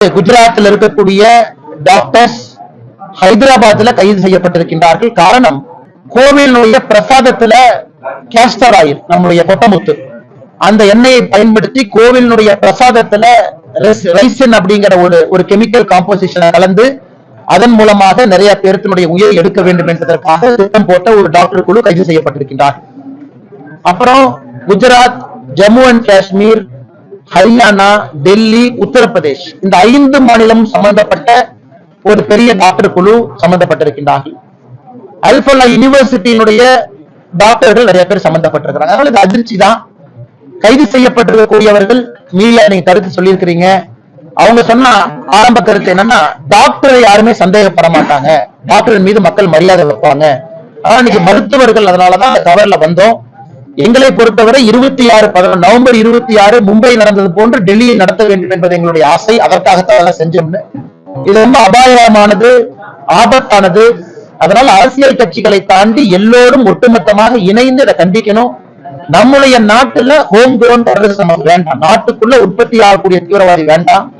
குஜராத்தில் இருக்கக்கூடிய டாக்டர்ஸ் ஹைதராபாத்ல கைது செய்யப்பட்டிருக்கின்றார்கள். காரணம் கோவிலுடைய பிரசாதத்துல கேஸ்டர் ஆயில் நம்முடைய கொட்டமுத்து அந்த எண்ணெயை பயன்படுத்தி கோவிலுடைய பிரசாதத்துல ரைசன் அப்படிங்கிற ஒரு ஒரு கெமிக்கல் காம்போசிஷனை கலந்து அதன் மூலமாக நிறைய பேருத்தினுடைய உயிரை எடுக்க வேண்டும் என்பதற்காக திட்டம் போட்ட ஒரு டாக்டர் குழு கைது செய்யப்பட்டிருக்கின்றார் அப்புறம் குஜராத் ஜம்மு அண்ட் காஷ்மீர் ஹரியானா டெல்லி உத்தரப்பிரதேஷ் இந்த ஐந்து மாநிலம் சம்பந்தப்பட்ட ஒரு பெரிய டாக்டர் குழு சம்பந்தப்பட்டிருக்கின்றார்கள். அல்பல்லா யூனிவர்சிட்டியினுடைய டாக்டர்கள் நிறைய பேர் சம்பந்தப்பட்டிருக்கிறாங்க. அதனால இது அதிர்ச்சி தான். கைது செய்யப்பட்டிருக்கக்கூடியவர்கள் மீடியா நீங்க கருத்து சொல்லியிருக்கிறீங்க. அவங்க சொன்ன ஆரம்ப கருத்து என்னன்னா டாக்டரை யாருமே சந்தேகப்பட மாட்டாங்க. டாக்டர் மீது மக்கள் மரியாதை வைப்பாங்க. ஆனா இன்னைக்கு மருத்துவர்கள் அதனாலதான் அந்த கவர்ல வந்தோம். எங்களை பொறுத்தவரை இருபத்தி ஆறு நவம்பர் இருபத்தி ஆறு மும்பை நடந்தது போன்று டெல்லியில் நடத்த வேண்டும் என்பது எங்களுடைய ஆசை. அதற்காகத்தான் செஞ்சோம்னு. இது ரொம்ப அபாயமானது ஆபத்தானது. அதனால் அரசியல் கட்சிகளை தாண்டி எல்லோரும் ஒட்டுமொத்தமாக இணைந்து இதை கண்டிக்கணும். நம்முடைய நாட்டுல ஹோம் கிரவுண்ட் டெரரிசம் வேண்டாம். நாட்டுக்குள்ள உற்பத்தி ஆகக்கூடிய தீவிரவாதி வேண்டாம்.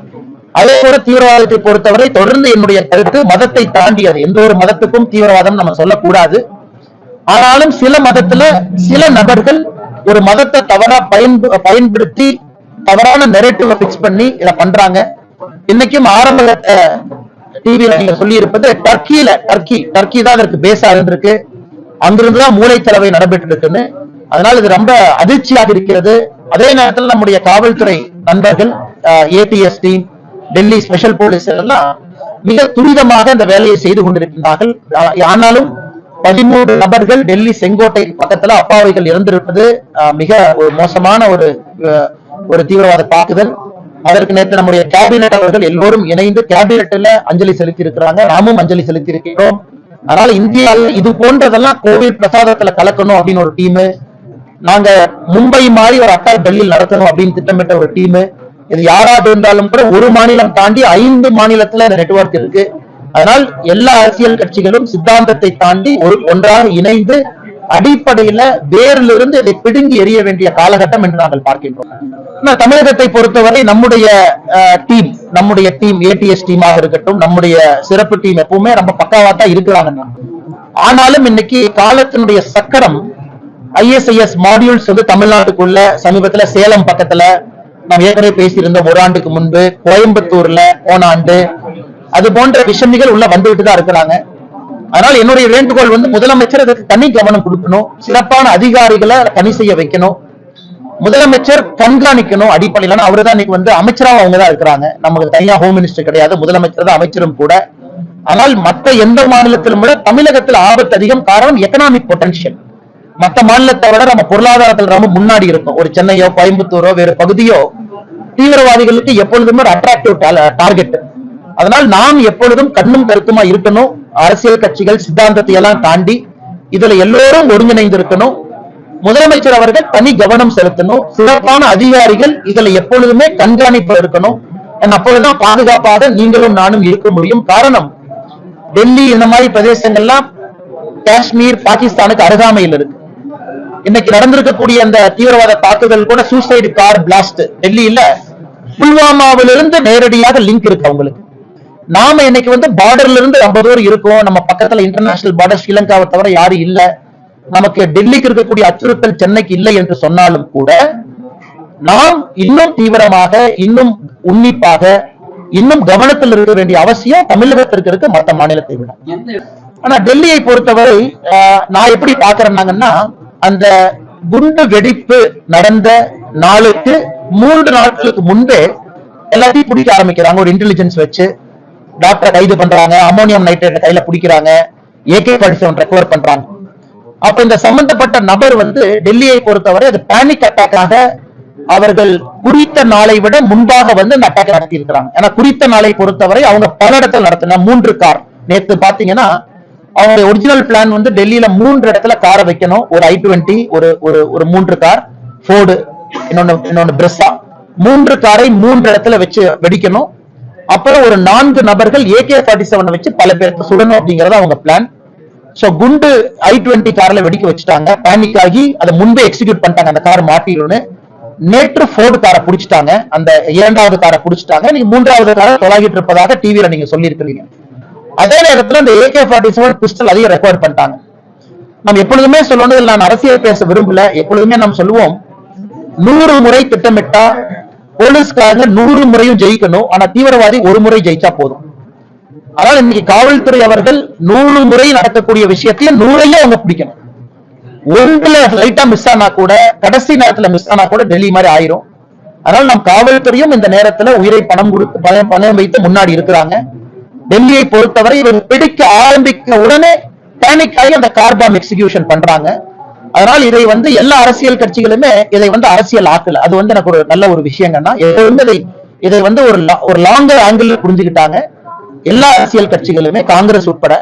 அதே போல தீவிரவாதத்தை பொறுத்தவரை தொடர்ந்து என்னுடைய கருத்து மதத்தை தாண்டியது. எந்த ஒரு மதத்துக்கும் தீவிரவாதம் நம்ம சொல்லக்கூடாது. ஆனாலும் சில மதத்துல சில நபர்கள் ஒரு மதத்தை தவறா பயன்பு பயன்படுத்தி தவறான நெரேட்டிவ பிக்ஸ் பண்ணி இதை பண்றாங்க. இன்னைக்கும் ஆரம்ப டிவியில நீங்க சொல்லி இருப்பது டர்க்கியில டர்க்கி டர்க்கி தான் அதற்கு பேஸா இருந்திருக்கு. அங்கிருந்துதான் தான் மூளைச்சலவை நடைபெற்று இருக்குன்னு. அதனால இது ரொம்ப அதிர்ச்சியாக இருக்கிறது. அதே நேரத்தில் நம்முடைய காவல்துறை நண்பர்கள் ATS team Delhi special police எல்லாம் மிக துரிதமாக இந்த வேலையை செய்து கொண்டிருக்கின்றார்கள். ஆனாலும் பதிமூன்று நபர்கள் டெல்லி செங்கோட்டை பக்கத்துல அப்பாவிகள் இறந்திருப்பது மிக ஒரு மோசமான ஒரு ஒரு தீவிரவாத தாக்குதல். அதற்கு நேற்று நம்முடைய கேபினெட் அவர்கள் எல்லோரும் இணைந்து கேபினெட்ல அஞ்சலி செலுத்தி இருக்கிறாங்க நாமும் அஞ்சலி செலுத்தி இருக்கிறோம் அதனால இந்தியாவில் இது போன்றதெல்லாம் கோவில் பிரசாதத்துல கலக்கணும் அப்படின்னு ஒரு டீம். நாங்க மும்பை மாதிரி ஒரு அட்டாக் டெல்லியில் நடத்தணும் அப்படின்னு திட்டமிட்ட ஒரு டீம். இது யாராவது இருந்தாலும் கூட ஒரு மாநிலம் தாண்டி ஐந்து மாநிலத்துல இந்த நெட்வொர்க் இருக்கு. அதனால் எல்லா அரசியல் கட்சிகளும் சித்தாந்தத்தை தாண்டி ஒரு ஒன்றாக இணைந்து அடிப்படையில வேரிலிருந்து இதை பிடுங்கி எறிய வேண்டிய காலகட்டம் என்று நாங்கள் பார்க்கின்றோம். தமிழகத்தை பொறுத்தவரை நம்முடைய டீம் நம்முடைய டீம் ஏடிஎஸ் டீமாக இருக்கட்டும் நம்முடைய சிறப்பு டீம் எப்பவுமே ரொம்ப பக்காவா தான் இருக்கிறாங்க ஆனாலும் இன்னைக்கு காலத்தினுடைய சக்கரம் ஐஎஸ்ஐஎஸ் மாடியூல்ஸ் வந்து தமிழ்நாட்டுக்குள்ள சமீபத்துல சேலம் பக்கத்துல நாம் ஏற்கனவே பேசியிருந்தோம் ஒரு ஆண்டுக்கு முன்பு கோயம்புத்தூர்ல போன ஆண்டு அது போன்ற விஷமிகள் உள்ள வந்துகிட்டு தான் இருக்கிறாங்க. அதனால என்னுடைய வேண்டுகோள் வந்து முதலமைச்சர் அதுக்கு தனி கவனம் கொடுக்கணும். சிறப்பான அதிகாரிகளை பணி செய்ய வைக்கணும். முதலமைச்சர் கண்காணிக்கணும் அடிப்படையில. அவரு தான் இன்னைக்கு வந்து அமைச்சராக அவங்க தான் இருக்கிறாங்க. நமக்கு தனியா ஹோம் மினிஸ்டர் கிடையாது. முதலமைச்சர் தான் அமைச்சரும் கூட. ஆனால் மற்ற எந்த மாநிலத்திலும் விட தமிழகத்தில் ஆபத்து அதிகம். காரணம் எக்கனாமிக் பொட்டன்ஷியல் மற்ற மாநிலத்தை விட நம்ம பொருளாதாரத்தில் ரொம்ப முன்னாடி இருக்கும். ஒரு சென்னையோ கோயம்புத்தூரோ வேறு பகுதியோ தீவிரவாதிகளுக்கு எப்பொழுதுமே ஒரு அட்ராக்டிவ் டார்கெட் அதனால் நாம் எப்பொழுதும் கண்ணும் கருத்துமா இருக்கணும். அரசியல் கட்சிகள் சித்தாந்தத்தை எல்லாம் தாண்டி இதுல எல்லோரும் ஒருங்கிணைந்து இருக்கணும் முதலமைச்சர் அவர்கள் தனி கவனம் செலுத்தணும். சிறப்பான அதிகாரிகள் இதுல எப்பொழுதுமே கண்காணிப்பு இருக்கணும். அப்பொழுதுதான் பாதுகாப்பாக நீங்களும் நானும் இருக்க முடியும். காரணம் டெல்லி இந்த மாதிரி பிரதேசங்கள்லாம் காஷ்மீர் பாகிஸ்தானுக்கு அருகாமையில் இருக்கு. இன்னைக்கு நடந்திருக்கக்கூடிய அந்த தீவிரவாத தாக்குதல் கூட சூசைடு கார் பிளாஸ்ட் டெல்லியில புல்வாமாவிலிருந்து நேரடியாக லிங்க் இருக்கு அவங்களுக்கு. நாம இன்னைக்கு வந்து பார்டர்ல இருந்து ரொம்ப தூரம் இருக்கோம். நம்ம பக்கத்துல இன்டர்நேஷனல் பார்டர் ஸ்ரீலங்காவை தவிர யாரும் இல்ல. நமக்கு டெல்லிக்கு இருக்கக்கூடிய அச்சுறுத்தல் சென்னைக்கு இல்லை என்று சொன்னாலும் கூட நாம் இன்னும் தீவிரமாக இன்னும் உன்னிப்பாக இன்னும் கவனத்தில் இருக்க வேண்டிய அவசியம் தமிழகத்திற்கு இருக்கு மற்ற மாநிலத்தை விட. ஆனா டெல்லியை பொறுத்தவரை ஆஹ், நான் எப்படி பாக்குறேன்னாங்கன்னா அந்த குண்டு வெடிப்பு நடந்த நாளுக்கு மூன்று நாட்களுக்கு முன்பே எல்லாத்தையும் பிடிக்க ஆரம்பிக்கிறாங்க. ஒரு இன்டெலிஜென்ஸ் வச்சு டாக்டரை கைது பண்றாங்க அமோனியம் நைட்ரேட் கையில பிடிக்கிறாங்க ஏகே ஃபார்ட்டி செவன் ரெக்கவர் பண்றாங்க. அப்ப இந்த சம்பந்தப்பட்ட நபர் வந்து டெல்லியை பொறுத்தவரை அது பேனிக் அட்டாக்காக அவர்கள் குறித்த நாளை விட முன்பாக வந்து இந்த அட்டாக் நடத்தி இருக்கிறாங்க. ஏன்னா குறித்த நாளை பொறுத்தவரை அவங்க பல இடத்துல நடத்தின மூன்று கார் நேத்து பாத்தீங்கன்னா அவங்க ஒரிஜினல் பிளான் வந்து டெல்லியில மூன்று இடத்துல காரை வைக்கணும். ஒரு ஐ டுவெண்ட்டி ஒரு ஒரு ஒரு மூன்று கார் ஃபோர்டு இன்னொன்னு இன்னொன்னு பிரெஸ்ஸா மூன்று காரை மூன்று இடத்துல வச்சு வெடிக்கணும். அப்புறம் ஒரு நான்கு நபர்கள் ஏகே ஃபார்ட்டி செவன் வச்சு பல பேருக்கு சுடணும் அப்படிங்கறது அவங்க பிளான் சோ குண்டு ஐ டுவெண்ட்டி கார்ல வெடிக்க வச்சுட்டாங்க. பேனிக் ஆகி அதை முன்பே எக்ஸிக்யூட் பண்ணிட்டாங்க. அந்த கார் மாட்டிடும்னு. நேற்று ஃபோர்டு காரை புடிச்சிட்டாங்க. அந்த இரண்டாவது காரை புடிச்சிட்டாங்க. நீங்க மூன்றாவது காரை தொலாகிட்டு இருப்பதாக டிவியில நீங்க சொல்லியிருக்கிறீங்க. அதே நேரத்துல அந்த ஏகே ஃபார்ட்டி செவன் பிஸ்டல் அதையும் ரெக்கார்ட் பண்ணிட்டாங்க. நம்ம எப்பொழுதுமே சொல்லணும் நான் அரசியல் பேச விரும்பல. எப்பொழுதுமே நாம் சொல்லுவோம் நூறு முறை திட்டமிட்டா போலீஸ்காரங்க நூறு முறையும் ஜெயிக்கணும். ஆனா தீவிரவாதி ஒரு முறை ஜெயிச்சா போதும். அதனால இன்னைக்கு காவல்துறை அவர்கள் நூறு முறை நடக்கக்கூடிய விஷயத்தையும் நூறையும் அவங்க பிடிக்கணும். ஒன்றுல லைட்டா மிஸ் ஆனா கூட கடைசி நேரத்துல மிஸ் ஆனா கூட டெல்லி மாதிரி ஆயிரும். அதனால நம் காவல்துறையும் இந்த நேரத்துல உயிரை பணம் கொடுத்து பணம் பணம் வைத்து முன்னாடி இருக்கிறாங்க. டெல்லியை பொறுத்தவரை இவர் பிடிக்க ஆரம்பிக்க உடனே பேனிக் ஆகி அந்த கார்பாம் எக்ஸிகியூஷன் பண்றாங்க. அதனால் இதை வந்து எல்லா அரசியல் கட்சிகளுமே இதை வந்து அரசியல் ஆக்கல. அது வந்து எனக்கு ஒரு நல்ல ஒரு விஷயங்கன்னா இதை வந்து இதை இதை வந்து ஒரு ஒரு லாங்கர் ஆங்கிள் புரிஞ்சுக்கிட்டாங்க எல்லா அரசியல் கட்சிகளுமே காங்கிரஸ் உட்பட.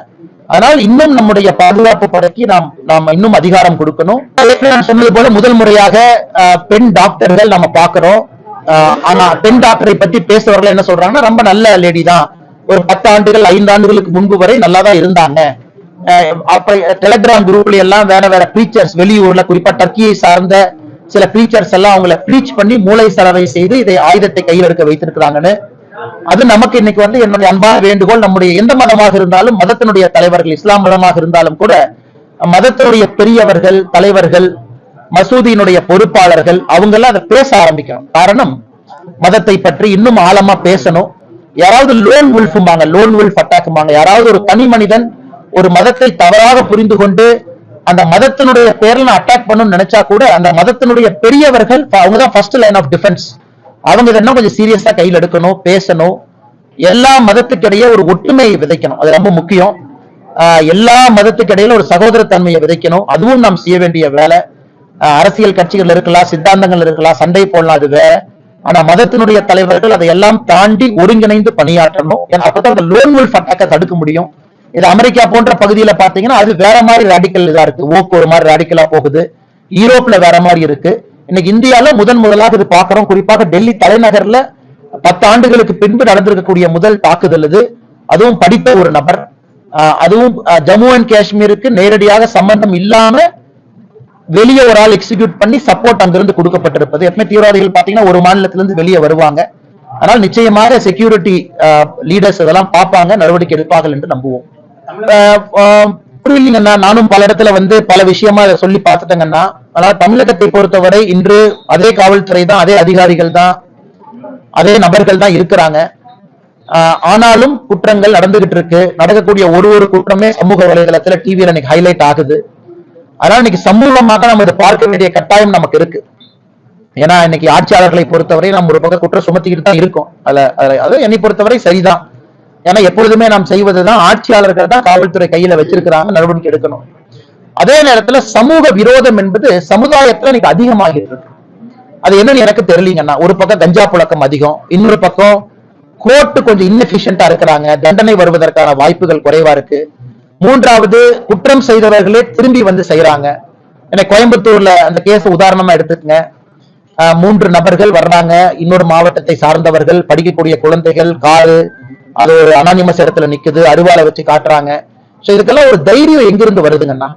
அதனால் இன்னும் நம்முடைய பாதுகாப்பு படைக்கு நாம் நாம் இன்னும் அதிகாரம் கொடுக்கணும். நான் சொன்னது போல முதல் முறையாக பெண் டாக்டர்கள் நம்ம பாக்குறோம் ஆனா பெண் டாக்டரை பத்தி பேசுறவர்கள் என்ன சொல்றாங்கன்னா ரொம்ப நல்ல லேடி தான். ஒரு பத்து ஆண்டுகள் ஐந்து ஆண்டுகளுக்கு முன்பு வரை நல்லா தான் இருந்தாங்க. டெலிகிராம் குரூப்ல எல்லாம் வேற வேற ப்ரீச்சர்ஸ் வெளியூர்ல குறிப்பா டர்க்கியை சார்ந்த சில ப்ரீச்சர்ஸ் எல்லாம் அவங்கள ப்ரீச் பண்ணி மூளை சலவை செய்து இதை ஆயுதத்தை கையில் எடுக்க வைத்திருக்கிறாங்கன்னு. அது நமக்கு இன்னைக்கு வந்து என்னுடைய அன்பான வேண்டுகோள். நம்முடைய எந்த மதமாக இருந்தாலும் மதத்தினுடைய தலைவர்கள் இஸ்லாம் மதமாக இருந்தாலும் கூட மதத்தினுடைய பெரியவர்கள் தலைவர்கள் மசூதியினுடைய பொறுப்பாளர்கள் அவங்க எல்லாம் அதை பேச ஆரம்பிக்கணும். காரணம் மதத்தை பற்றி இன்னும் ஆழமா பேசணும். யாராவது லோன் உல்ஃபுமாங்க லோன் உல்ஃப் அட்டாக்குமாங்க யாராவது ஒரு தனி மனிதன் ஒரு மதத்தை தவறாக புரிந்து கொண்டு அந்த மதத்தினுடைய பேர்ல அட்டாக் பண்ணணும்னு நினைச்சா கூட அந்த மதத்தினுடைய பெரியவர்கள் அவங்க தான் ஃபர்ஸ்ட் லைன் ஆஃப் டிஃபென்ஸ் அவங்க இதெல்லாம் கொஞ்சம் சீரியஸா கையில் எடுக்கணும் பேசணும். எல்லா மதத்துக்கிடையே ஒரு ஒற்றுமையை விதைக்கணும். அது ரொம்ப முக்கியம். ஆஹ் எல்லா மதத்துக்கிடையில ஒரு சகோதரத்தன்மையை விதைக்கணும். அதுவும் நாம் செய்ய வேண்டிய வேலை. அரசியல் கட்சிகள் இருக்கலாம் சித்தாந்தங்கள் இருக்கலாம் சண்டை போடலாம் அது வேற. ஆனா மதத்தினுடைய தலைவர்கள் அதை எல்லாம் தாண்டி ஒருங்கிணைந்து பணியாற்றணும். ஏன்னா அப்பதான் அந்த லோன் wolf அட்டாக்கை தடுக்க முடியும். இது அமெரிக்கா போன்ற பகுதியில பாத்தீங்கன்னா அது வேற மாதிரி ரேடிக்கல் இதா இருக்கு. ஓக்கு ஒரு மாதிரி ரேடிக்கலா போகுது. யூரோப்ல வேற மாதிரி இருக்கு. இன்னைக்கு இந்தியால முதன் முதலாக இது பாக்குறோம் குறிப்பாக டெல்லி தலைநகர்ல பத்து ஆண்டுகளுக்கு பின்பு நடந்திருக்கக்கூடிய முதல் தாக்குதல் இது. அதுவும் படித்த ஒரு நபர். அதுவும் ஜம்மு அண்ட் காஷ்மீருக்கு நேரடியாக சம்பந்தம் இல்லாம வெளியே ஒரு ஆள் எக்ஸிக்யூட் பண்ணி சப்போர்ட் அங்கிருந்து கொடுக்கப்பட்டிருப்பது. எப்பவுமே தீவிரவாதிகள் பாத்தீங்கன்னா ஒரு மாநிலத்திலிருந்து வெளியே வருவாங்க. ஆனால் நிச்சயமாக செக்யூரிட்டி லீடர்ஸ் இதெல்லாம் பார்ப்பாங்க நடவடிக்கை எடுப்பார்கள் என்று நம்புவோம். ஆஹ் புரியலீங்கண்ணா நானும் பல இடத்துல வந்து பல விஷயமா இதை சொல்லி பார்த்துட்டேங்கண்ணா. ஆனால் தமிழகத்தை பொறுத்தவரை இன்று அதே காவல்துறை தான் அதே அதிகாரிகள் தான் அதே நபர்கள் தான் இருக்கிறாங்க. ஆனாலும் குற்றங்கள் நடந்துகிட்டு இருக்கு. நடக்கக்கூடிய ஒரு ஒரு குற்றமே சமூக வலைதளத்துல டிவியில இன்னைக்கு ஹைலைட் ஆகுது. அதனால இன்னைக்கு சமூகமாக நம்ம இதை பார்க்க வேண்டிய கட்டாயம் நமக்கு இருக்கு. ஏன்னா இன்னைக்கு ஆட்சியாளர்களை பொறுத்தவரை நம்ம ஒரு பக்கம் குற்றம் சுமத்திக்கிட்டு தான் இருக்கோம். அதுல அதுல- அது என்னை பொறுத்தவரை சரிதான். ஏன்னா எப்பொழுதுமே நாம் செய்வதுதான் ஆட்சியாளர்கள் தான் காவல்துறை கையில வச்சிருக்கிறாங்க நடவடிக்கை எடுக்கணும். அதே நேரத்துல சமூக விரோதம் என்பது சமுதாயத்துல இன்னைக்கு அதிகமாக இருக்கு. அது என்னன்னு எனக்கு தெரியலீங்கன்னா ஒரு பக்கம் கஞ்சா புழக்கம் அதிகம் இன்னொரு பக்கம் கோர்ட்டு கொஞ்சம் இன்னெஃபிஷியன்டா இருக்கிறாங்க தண்டனை வருவதற்கான வாய்ப்புகள் குறைவா இருக்கு. மூன்றாவது குற்றம் செய்தவர்களே திரும்பி வந்து செய்யறாங்க எனக்கு கோயம்புத்தூர்ல அந்த கேஸ் உதாரணமா எடுத்துக்கங்க. மூன்று நபர்கள் வர்றாங்க. இன்னொரு மாவட்டத்தை சார்ந்தவர்கள் படிக்கக்கூடிய குழந்தைகள் காரு அது ஒரு அனானிமஸ் இடத்துல நிக்குது அருவாளை வச்சு காட்டுறாங்க. சோ இதுக்கெல்லாம் ஒரு தைரியம் எங்கிருந்து வருதுங்கண்ணா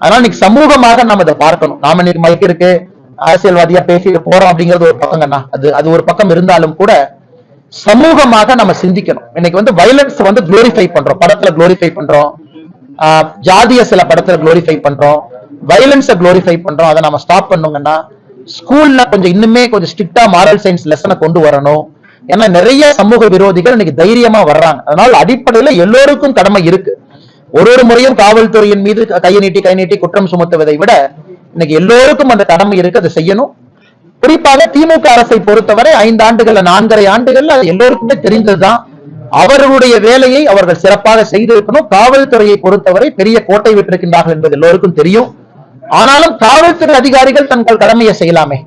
அதனால இன்னைக்கு சமூகமாக நம்ம இதை பார்க்கணும். நாம இன்னைக்கு மைக் இருக்கு அரசியல்வாதியா பேசிட்டு போறோம் அப்படிங்கிறது ஒரு பக்கங்கண்ணா. அது அது ஒரு பக்கம் இருந்தாலும் கூட சமூகமாக நம்ம சிந்திக்கணும். இன்னைக்கு வந்து வயலன்ஸ் வந்து குளோரிஃபை பண்றோம். படத்துல குளோரிஃபை பண்றோம். ஆஹ் ஜாதிய சில படத்துல குளோரிஃபை பண்றோம். வயலன்ஸை குளோரிஃபை பண்றோம். அதை நம்ம ஸ்டாப் பண்ணுங்கன்னா ஸ்கூல்ல கொஞ்சம் இன்னுமே கொஞ்சம் ஸ்ட்ரிக்டா மாரல் சயின்ஸ் லெசனை கொண்டு வரணும். ஏன்னா நிறைய சமூக விரோதிகள் இன்னைக்கு தைரியமா வர்றாங்க. அதனால அடிப்படையில எல்லோருக்கும் கடமை இருக்கு. ஒரு ஒரு முறையும் காவல்துறையின் மீது கையை நீட்டி கை நீட்டி குற்றம் சுமத்துவதை விட இன்னைக்கு எல்லோருக்கும் அந்த கடமை இருக்கு அதை செய்யணும். குறிப்பாக திமுக அரசை பொறுத்தவரை ஐந்து ஆண்டுகள்ல நான்கரை ஆண்டுகள்ல அது எல்லோருக்குமே தெரிந்ததுதான். அவர்களுடைய வேலையை அவர்கள் சிறப்பாக செய்திருக்கணும். காவல்துறையை பொறுத்தவரை பெரிய கோட்டை விட்டிருக்கின்றார்கள் என்பது எல்லோருக்கும் தெரியும். ஆனாலும் காவல்துறை அதிகாரிகள் தங்கள் கடமையை செய்யலாமே.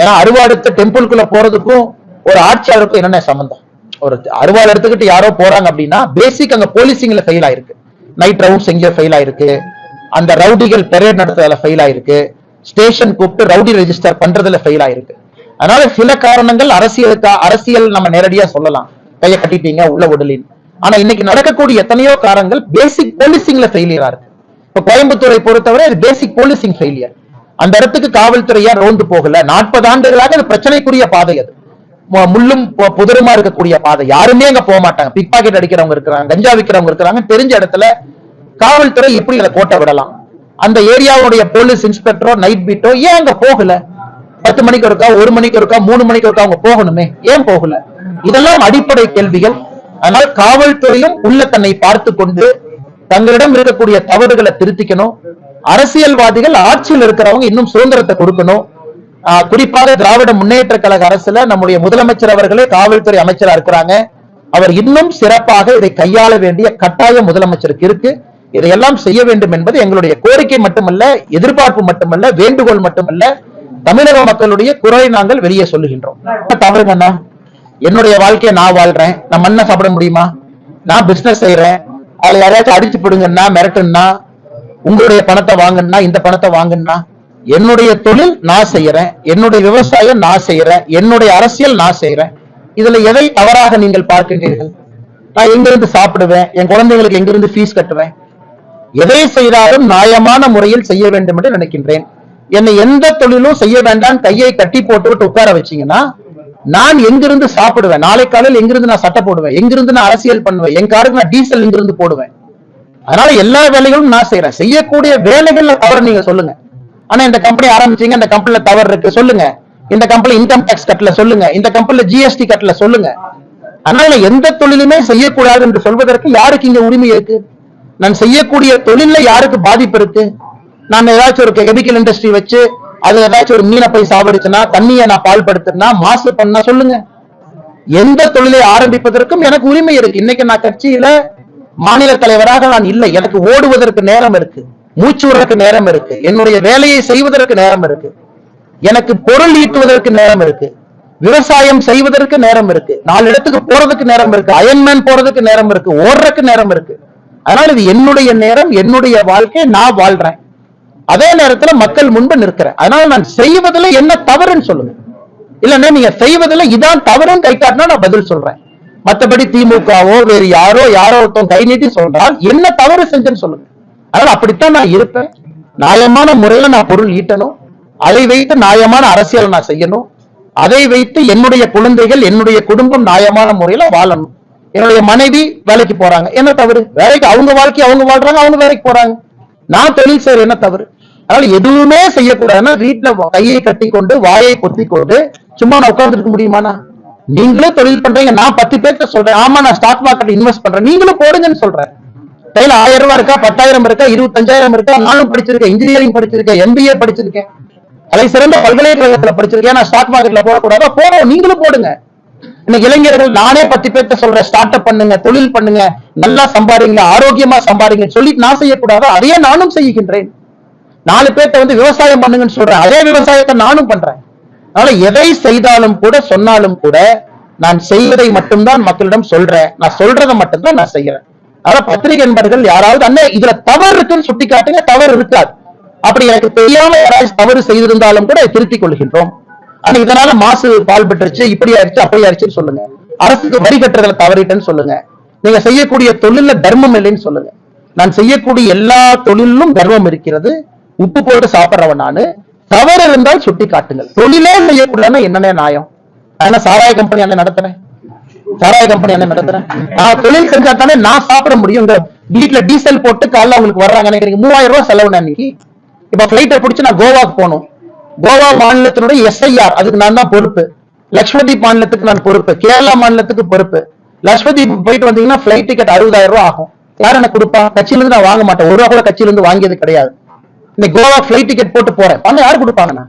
ஏன்னா அறுவாடுத்த டெம்பிள்குள்ள போறதுக்கும் ஒரு ஆட்சியாளருக்கும் என்னென்ன சம்பந்தம்? ஒரு அருவாள் எடுத்துக்கிட்டு யாரோ போறாங்க அப்படின்னா பேசிக் அங்க போலீசிங்ல ஃபெயில் ஆயிருக்கு. நைட் ரவுண்ட்ஸ் எங்கேயோ ஃபெயில் ஆயிருக்கு. அந்த ரவுடிகள் பெரேட் நடத்துறதுல ஃபெயில் ஆயிருக்கு. ஸ்டேஷன் கூப்பிட்டு ரவுடி ரெஜிஸ்டர் பண்றதுல ஃபெயில் ஆயிருக்கு. அதனால சில காரணங்கள் அரசியலுக்கா அரசியல் நம்ம நேரடியா சொல்லலாம். கையை கட்டிட்டீங்க உள்ள உடலின் ஆனா இன்னைக்கு நடக்கக்கூடிய எத்தனையோ காரணங்கள் பேசிக் போலீசிங்ல ஃபெயிலியரா இருக்கு. இப்ப கோயம்புத்தூரை பொறுத்தவரை பேசிக் போலீசிங் ஃபெயிலியர் அந்த இடத்துக்கு காவல்துறையா ரோந்து போகல. நாற்பது ஆண்டுகளாக அது பிரச்சனைக்குரிய பாதை அது. முள்ளும் புதருமா இருக்கக்கூடிய பாதை. யாருமே அங்க போக மாட்டாங்க. பிக் பாக்கெட் அடிக்கிறவங்க இருக்கிறாங்க கஞ்சா விற்கிறவங்க இருக்கிறாங்க. தெரிஞ்ச இடத்துல காவல்துறை எப்படி அதை கோட்டை விடலாம். அந்த ஏரியாவுடைய போலீஸ் இன்ஸ்பெக்டரோ நைட் பீட்டோ ஏன் அங்க போகல? பத்து மணிக்கு இருக்கா ஒரு மணிக்கு இருக்கா மூணு மணிக்கு இருக்கா அவங்க போகணுமே? ஏன் போகல? இதெல்லாம் அடிப்படை கேள்விகள். ஆனால் காவல்துறையும் உள்ள தன்னை பார்த்து கொண்டு தங்களிடம் இருக்கக்கூடிய தவறுகளை திருத்திக்கணும். அரசியல்வாதிகள் ஆட்சியில் இருக்கிறவங்க இன்னும் சுதந்திரத்தை கொடுக்கணும். குறிப்பாக திராவிட முன்னேற்ற கழக அரசுல நம்முடைய முதலமைச்சர் அவர்களே காவல்துறை அமைச்சரா இருக்கிறாங்க. அவர் இன்னும் சிறப்பாக இதை கையாள வேண்டிய கட்டாயம் முதலமைச்சருக்கு இருக்கு. இதையெல்லாம் செய்ய வேண்டும் என்பது எங்களுடைய கோரிக்கை மட்டுமல்ல எதிர்பார்ப்பு மட்டுமல்ல வேண்டுகோள் மட்டுமல்ல. தமிழக மக்களுடைய குரலை நாங்கள் வெளியே சொல்லுகின்றோம். தவறுங்கண்ணா என்னுடைய வாழ்க்கையை நான் வாழ்றேன். நான் மண்ணை சாப்பிட முடியுமா? நான் பிசினஸ் செய்யறேன் அதுல யாராச்சும் அடிச்சு போடுங்கன்னா மிரட்டுன்னா உங்களுடைய பணத்தை வாங்கன்னா இந்த பணத்தை வாங்கன்னா என்னுடைய தொழில் நான் செய்யறேன் என்னுடைய விவசாயம் நான் செய்யறேன் என்னுடைய அரசியல் நான் செய்யறேன். இதுல எதை தவறாக நீங்கள் பார்க்கின்றீர்கள்? நான் எங்கிருந்து சாப்பிடுவேன்? என் குழந்தைகளுக்கு எங்கிருந்து ஃபீஸ் கட்டுவேன்? எதை செய்தாலும் நியாயமான முறையில் செய்ய வேண்டும் என்று நினைக்கின்றேன். என்னை எந்த தொழிலும் செய்ய வேண்டாம் கையை கட்டி போட்டு விட்டு உட்கார வச்சீங்கன்னா நான் எங்கிருந்து சாப்பிடுவேன்? நாளை காலையில் எங்கிருந்து நான் சட்டை போடுவேன்? எங்கிருந்து நான் அரசியல் பண்ணுவேன்? என் காருக்கு நான் டீசல் எங்கிருந்து போடுவேன்? அதனால எல்லா வேலைகளும் நான் செய்யறேன். செய்யக்கூடிய வேலைகள் அவரை நீங்க சொல்லுங்க. ஆனா இந்த கம்பெனி ஆரம்பிச்சீங்க இந்த கம்பெனில தவறு இருக்கு. சொல்லுங்க. இந்த கம்பெனி இன்கம் டேக்ஸ் கட்டல சொல்லுங்க. இந்த கம்பெனில ஜிஎஸ்டி கட்டல சொல்லுங்க. அதனால எந்த தொழிலுமே செய்யக்கூடாது என்று சொல்வதற்கு யாருக்கு இங்க உரிமை இருக்கு? நான் செய்யக்கூடிய தொழில்ல யாருக்கு பாதிப்பு இருக்கு? நான் ஏதாச்சும் ஒரு கெமிக்கல் இண்டஸ்ட்ரி வச்சு அது ஏதாச்சும் ஒரு மீனை போய் சாவடிச்சுனா தண்ணியை நான் பால்படுத்தினா மாசு பண்ணா சொல்லுங்க. எந்த தொழிலை ஆரம்பிப்பதற்கும் எனக்கு உரிமை இருக்கு. இன்னைக்கு நான் கட்சியில மாநில தலைவராக நான் இல்லை. எனக்கு ஓடுவதற்கு நேரம் இருக்கு. மூச்சு விடுறதுக்கு நேரம் இருக்கு. என்னுடைய வேலையை செய்வதற்கு நேரம் இருக்கு. எனக்கு பொருள் ஈட்டுவதற்கு நேரம் இருக்கு. விவசாயம் செய்வதற்கு நேரம் இருக்கு. நாலு இடத்துக்கு போறதுக்கு நேரம் இருக்கு. அயன்மேன் போறதுக்கு நேரம் இருக்கு. ஓடுறதுக்கு நேரம் இருக்கு. அதனால இது என்னுடைய நேரம் என்னுடைய வாழ்க்கை நான் வாழ்றேன். அதே நேரத்துல மக்கள் முன்பு நிற்கிறேன். அதனால நான் செய்வதில் என்ன தவறுன்னு சொல்லுங்க. இல்லன்னா நீங்க செய்வதில் இதான் தவறுன்னு கை காட்டினா நான் பதில் சொல்றேன். மத்தபடி திமுகவோ வேறு யாரோ யாரோ ஒருத்தன் கை நீட்டி சொல்றால் என்ன தவறு செஞ்சேன்னு சொல்லுங்க. அதனால அப்படித்தான் நான் இருப்பேன். நியாயமான முறையில நான் பொருள் ஈட்டணும். அதை வைத்து நியாயமான அரசியல் நான் செய்யணும். அதை வைத்து என்னுடைய குழந்தைகள் என்னுடைய குடும்பம் நியாயமான முறையில வாழணும். என்னுடைய மனைவி வேலைக்கு போறாங்க. என்ன தவறு? வேலைக்கு அவங்க வாழ்க்கை அவங்க வாழ்றாங்க அவங்க வேலைக்கு போறாங்க. நான் தொழில் செய்யற என்ன தவறு? அதனால எதுவுமே செய்யக்கூடாதுன்னா வீட்டுல கையை கட்டி கொண்டு வாயை கொத்தி கொண்டு சும்மா நான் உட்கார்ந்துருக்க முடியுமாண்ணா? நீங்களும் தொழில் பண்றீங்க. நான் பத்து பேர்த்த சொல்றேன். ஆமா நான் ஸ்டாக் மார்க்கெட் இன்வெஸ்ட் பண்றேன். நீங்களும் போடுங்கன்னு சொல்றேன். கையில ஆயிரம் ரூபாய் இருக்கா பத்தாயிரம் இருக்கா இருபத்தஞ்சாயிரம் இருக்கா நானும் படிச்சிருக்கேன் இன்ஜினியரிங் படிச்சிருக்கேன் எம்பிஏ படிச்சிருக்கேன். அதை சிறந்த பல்கலைக்கழகத்துல படிச்சிருக்கேன். நான் ஸ்டாக் மார்க்கெட்ல போடக்கூடாதா. போறோம் நீங்களும் போடுங்க. இன்னைக்கு இளைஞர்கள் நானே பத்து பேர்த்த சொல்றேன் ஸ்டார்ட் அப் பண்ணுங்க தொழில் பண்ணுங்க நல்லா சம்பாதிங்க ஆரோக்கியமா சம்பாதிங்க. சொல்லி நான் செய்யக்கூடாதா அதையே நானும் செய்கின்றேன். நாலு பேர்த்த வந்து விவசாயம் பண்ணுங்கன்னு சொல்றேன். அதே விவசாயத்தை நானும் பண்றேன். அதனால எதை செய்தாலும் கூட சொன்னாலும் கூட நான் செய்வதை மட்டும்தான் மக்களிடம் சொல்றேன். நான் சொல்றதை மட்டும்தான் நான் செய்யறேன் ஆனா பத்திரிகை நண்பர்கள் யாராவது அண்ணன் இதுல தவறு இருக்குன்னு சுட்டி காட்டுங்க தவறு இருக்காது. அப்படி எனக்கு தெரியாம யாராவது தவறு செய்திருந்தாலும் கூட திருத்திக் கொள்கின்றோம். ஆனா இதனால மாசு பால் பெற்றுச்சு இப்படி ஆயிடுச்சு அப்படி ஆயிடுச்சுன்னு சொல்லுங்க. அரசுக்கு வரி கட்டுறதுல தவறிட்டேன்னு சொல்லுங்க. நீங்க செய்யக்கூடிய தொழில தர்மம் இல்லைன்னு சொல்லுங்க. நான் செய்யக்கூடிய எல்லா தொழிலும் தர்மம் இருக்கிறது. உப்பு போட்டு சாப்பிடுறவன் நானு. தவறு இருந்தால் சுட்டி காட்டுங்கள் தொழிலே செய்யக்கூடாதுன்னா என்னென்ன நியாயம்? ஆனா சாராய கம்பெனி என்ன நடத்துறேன்? சாராய கம்பெனி என்ன நடத்துறேன் நான் தொழில் செஞ்சா தானே நான் சாப்பிட முடியும் வீட்டுல டீசல் போட்டு காலைல அவங்களுக்கு வர்றாங்க மூவாயிரம் ரூபாய் செலவு அன்னைக்கு இப்ப பிளைட்டை பிடிச்சி நான் கோவாக்கு போகணும். கோவா மாநிலத்தினுடைய எஸ்ஐஆர் அதுக்கு நான் தான் பொறுப்பு. லட்சுமதீப் மாநிலத்துக்கு நான் பொறுப்பு. கேரளா மாநிலத்துக்கு பொறுப்பு. லட்சுமதீப் போயிட்டு வந்தீங்கன்னா பிளைட் டிக்கெட் அறுபதாயிரம் ரூபாய் ஆகும். யார் எனக்கு கொடுப்பா? கட்சியில இருந்து நான் வாங்க மாட்டேன். ஒரு ரூபா கூட கட்சியில இருந்து வாங்கியது கிடையாது. இந்த கோவா பிளைட் டிக்கெட் போட்டு போறேன். பணம் யார் கொடுப்பாங்கண்ணா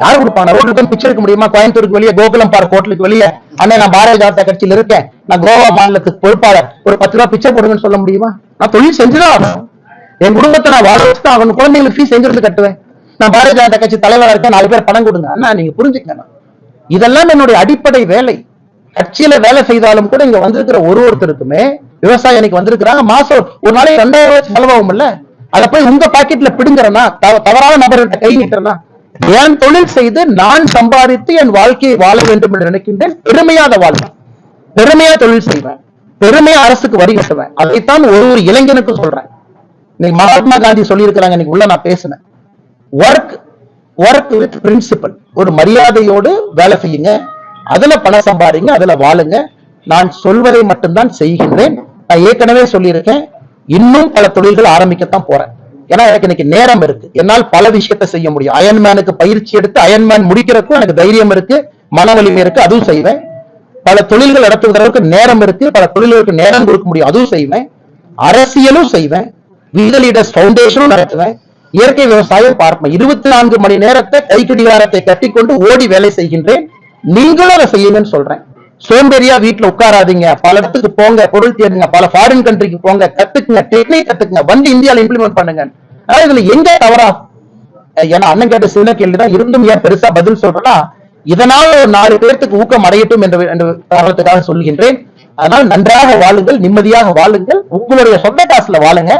யார் கொடுப்பாங்க? ரோட்ல பிச்சை எடுக்க முடியுமா? கோயம்புத்தூருக்கு வெளியே கோகுலம் பார்க் ஹோட்டலுக்கு வெளியே. அண்ணன் நான் பாரதிய ஜனதா கட்சியில் இருக்கேன். நான் கோவா மாநிலத்துக்கு பொறுப்பாளர். ஒரு பத்து ரூபா பிச்சை போடுங்கன்னு சொல்ல முடியுமா? நான் தொழில் செஞ்சுதான் ஆகணும். என் குடும்பத்தை நான் வாழ வச்சு ஆகணும். குழந்தைங்களுக்கு ஃபீஸ் எங்கிருந்து கட்டுவேன். நான் பாரதிய ஜனதா கட்சி தலைவராக இருக்கேன். நாலு பேர் பணம் கொடுங்க. அண்ணா நீங்க புரிஞ்சுக்கங்க. இதெல்லாம் என்னுடைய அடிப்படை வேலை. கட்சியில வேலை செய்தாலும் கூட இங்க வந்திருக்கிற ஒரு ஒருத்தருக்குமே விவசாயி இன்னைக்கு வந்திருக்கிறாங்க. மாசம் ஒரு நாளைக்கு ரெண்டாயிரம் ரூபாய் செலவாகும்ல. அதை போய் உங்க பாக்கெட்ல பிடுங்குறேன்னா தவறான நபர்கிட்ட கை நீட்டுறேன்னா என் தொழில் செய்து நான் சம்பாதித்து என் வாழ்க்கையை வாழ வேண்டும் என்று நினைக்கின்றேன். பெருமையாத வாழ்வேன். பெருமையா தொழில் செய்வேன். பெருமையா அரசுக்கு வரி கட்டுவேன். அதைத்தான் ஒரு ஒரு இளைஞனுக்கும் சொல்றேன். இன்னைக்கு மகாத்மா காந்தி சொல்லியிருக்கிறாங்க. இன்னைக்கு உள்ள நான் பேசினேன். ஒர்க் ஒர்க் வித் பிரின்சிபல் ஒரு மரியாதையோடு வேலை செய்யுங்க. அதுல பணம் சம்பாதிங்க அதுல வாழுங்க. நான் சொல்வதை மட்டும்தான் செய்கின்றேன். நான் ஏற்கனவே சொல்லியிருக்கேன். இன்னும் பல தொழில்கள் ஆரம்பிக்கத்தான் போறேன். ஏன்னா எனக்கு இன்னைக்கு நேரம் இருக்கு. என்னால் பல விஷயத்தை செய்ய முடியும். அயன்மேனுக்கு பயிற்சி எடுத்து அயன்மேன் முடிக்கிறதுக்கும் எனக்கு தைரியம் இருக்கு. மன வலிமை இருக்கு அதுவும் செய்வேன். பல தொழில்கள் நடத்துவதற்கு நேரம் இருக்கு. பல தொழில்களுக்கு நேரம் கொடுக்க முடியும் அதுவும் செய்வேன். அரசியலும் செய்வேன். வித லீடர்ஸ் நடத்துவேன். இயற்கை விவசாயம் பார்ப்பேன். இருபத்தி நான்கு மணி நேரத்தை கைக்கடிகாரத்தை கட்டிக்கொண்டு ஓடி வேலை செய்கின்றேன். நீங்களும் அதை செய்யுங்கன்னு சொல்றேன். சோம்பேறியா வீட்டுல உட்காராதீங்க. பல இடத்துக்கு போங்க பொருள் தேடுங்க பல ஃபாரின் கண்ட்ரிக்கு போங்க கத்துக்குங்க டெக்னிக் கத்துக்குங்க வந்து இந்தியாவில இம்ப்ளிமெண்ட் பண்ணுங்க. ஆனா இதுல எங்க தவறா? ஏன்னா அண்ணன் கேட்ட சின்ன கேள்விதான் இருந்தும் ஏன் பெருசா பதில் சொல்றேன்னா இதனால் ஒரு நாலு பேர்த்துக்கு ஊக்கம் அடையட்டும் என்று என்ற காரணத்துக்காக சொல்கின்றேன். அதனால் நன்றாக வாழுங்கள் நிம்மதியாக வாழுங்கள் உங்களுடைய சொந்த காசுல வாழுங்க.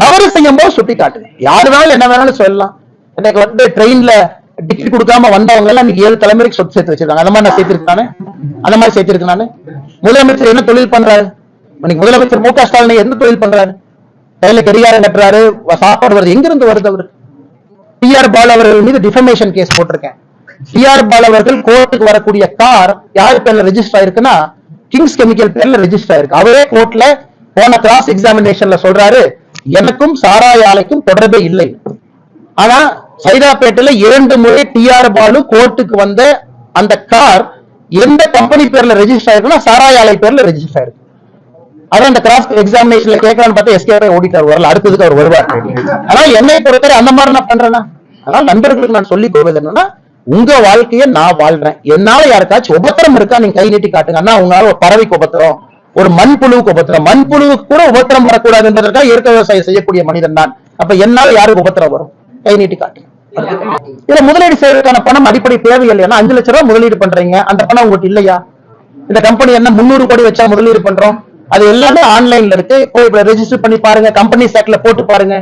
தவறு செய்யும் போது சுட்டி காட்டுங்க யாரு வேணாலும் என்ன வேணாலும் சொல்லலாம். எனக்கு வந்து ட்ரெயின்ல டிக்கெட் கொடுக்காம வந்தவங்க எல்லாம் ஏழு தலைமுறைக்கு சொத்து சேர்த்து வச்சிருக்காங்க. அந்த மாதிரி நான் சேர்த்திருக்கானே அந்த மாதிரி சேர்த்திருக்கேன் நானு முதலமைச்சர் என்ன தொழில் பண்றாரு? இன்னைக்கு முதலமைச்சர் மு க ஸ்டாலின் என்ன தொழில் பண்றாரு? கையில கடிகாரம் கட்டுறாரு சாப்பாடு வருது. எங்க இருந்து வருது அவரு? டிஆர் பால் அவர்கள் மீது டிஃபமேஷன் கேஸ் போட்டிருக்கேன். டிஆர் பால் அவர்கள் கோர்ட்டுக்கு வரக்கூடிய கார் யார் பேர்ல ரெஜிஸ்டர் ஆயிருக்குன்னா கிங்ஸ் கெமிக்கல் பேர்ல ரெஜிஸ்டர் ஆயிருக்கு. அவரே கோர்ட்ல போன கிராஸ் எக்ஸாமினேஷன்ல சொல்றாரு எனக்கும் சாராய ஆலைக்கும் தொடர்பே இல்லை. ஆனா சைதாப்பேட்டையில இரண்டு முறை டிஆர் பாலு கோர்ட்டுக்கு வந்த அந்த கார் எந்த கம்பெனி பேர்ல ரெஜிஸ்டர் ஆயிருக்குன்னா சாராய ஆலை பேர்ல ரெஜிஸ்டர் ஆயிருக்கு. அதான் அந்த கிராஸ் எக்ஸாமினேஷன்ல கேட்கலான்னு பார்த்தா எஸ்கே ஓடிட்டார் வரல அடுத்ததுக்கு அவர் வருவார். ஆனா என்னை பொறுத்தவரை அந்த மாதிரி நான் பண்றேன்னா அதனால நண்பர்களுக்கு நான் சொல்லி போவது என்னன்னா உங்க வாழ்க்கைய நான் வாழ்றேன். என்னால யாருக்காச்சும் உபத்திரம் இருக்கா? நீங்க கை நீட்டி காட்டுங்க. அண்ணா உங்களால ஒரு பறவைக்கு உபத்திரம் ஒரு மண்புழுவுக்கு உபத்திரம். மண்புழுவுக்கு கூட உபத்திரம் வரக்கூடாது என்பதற்காக இயற்கை விவசாயம் செய்யக்கூடிய மனிதன் தான் அப்ப என்னால யாருக்கு உபத்திரம் வரும்? கை நீட்டி காட்டுங்க. இதுல முதலீடு செய்வதற்கான பணம் அடிப்படை தேவை ஏன்னா அஞ்சு லட்சம் ரூபாய் முதலீடு பண்றீங்க. அந்த பணம் உங்களுக்கு இல்லையா? இந்த கம்பெனி என்ன முந்நூறு கோடி வச்சா முதலீடு பண்றோம்? அது எல்லாமே ஆன்லைன்ல இருக்கு. போய் ரெஜிஸ்டர் பண்ணி பாருங்க. கம்பெனி சேட்ல போட்டு பாருங்க.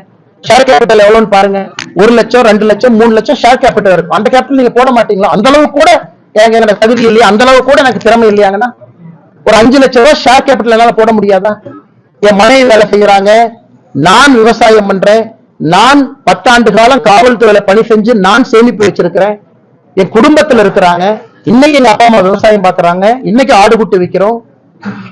ஷேர் கேபிட்டல் எவ்வளவுன்னு பாருங்க. ஒரு லட்சம் ரெண்டு லட்சம் மூணு லட்சம் ஷேர் கேபிட்டல் இருக்கும். அந்த கேபிட்டல் நீங்க போட மாட்டீங்களா? அந்த அளவு கூட எனக்கு எனக்கு தகுதி இல்லையா? அந்த அளவு கூட எனக்கு திறமை இல்லையாங்கன்னா ஒரு அஞ்சு லட்சம் ரூபாய் ஷேர் கேபிட்டல் என்னால போட முடியாதா? என் மனைவி வேலை செய்யறாங்க. நான் விவசாயம் பண்றேன். நான் பத்தாண்டு காலம் காவல்துறையில பணி செஞ்சு நான் சேமிப்பு வச்சிருக்கிறேன். என் குடும்பத்துல இருக்கிறாங்க. இன்னைக்கு எங்க அப்பா அம்மா விவசாயம் பாக்குறாங்க. இன்னைக்கு ஆடு குட்டி விக்கிறோம்.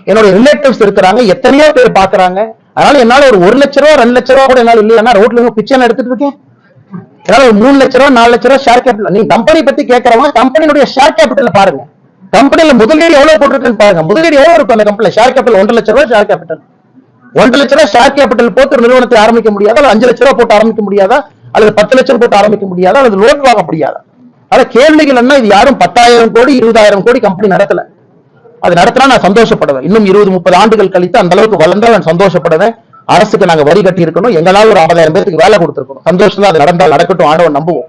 என்னோட ரிலேட்டிவ்ஸ் இருக்கிறாங்க. எத்தனையோ பேர் பாக்குறாங்க. அதனால என்னால ஒரு ஒரு லட்ச ரூபா ரெண்டு லட்ச ரூபா கூட என்னால இல்லையா? ரோட்ல இருந்து பிச்சை எடுத்துட்டு இருக்கேன். என்னால ஒரு மூணு லட்ச ரூபா நாலு லட்ச ரூபா ஷேர் கேபிட்டல் நீங்க கம்பெனி பத்தி கேட்கறவங்க கம்பெனியுடைய ஷேர் கேபிட்டல் பாருங்க. கம்பெனியில முதலீடு எவ்வளவு போட்டிருக்குன்னு பாருங்க. முதலீடு எவ்வளவு இருக்கும் அந்த கம்பெனில ஷேர் கேபிட்டல் ஒன்றரை லட்ச ரூபா ஷேர் கேபிட்டல் ஒன்றரை லட்ச ரூபா ஷேர் கேபிட்டல் போட்டு ஒரு நிறுவனத்தை ஆரம்பிக்க முடியாதா? அல்லது அஞ்சு லட்ச ரூபா போட்டு ஆரம்பிக்க முடியாதா? அல்லது பத்து லட்சம் போட்டு ஆரம்பிக்க முடியாதா? அல்லது லோன் வாங்க முடியாதா? ஆனா கேள்விகள் என்ன இது யாரும் பத்தாயிரம் கோடி இருபதாயிரம் கோடி கம்பெனி நடத்தல. அது நடத்தினா நான் சந்தோஷப்படுவேன். இன்னும் இருபது முப்பது ஆண்டுகள் கழித்து அந்த அளவுக்கு வளர்ந்தா நான் சந்தோஷப்படுவேன். அரசுக்கு நாங்க வரி கட்டி இருக்கணும் எங்களால ஒரு ஐம்பதாயிரம் பேருக்கு வேலை கொடுத்திருக்கணும். சந்தோஷம் தான் அது நடந்தால் நடக்கட்டும் ஆண்டவன் நம்புவோம்.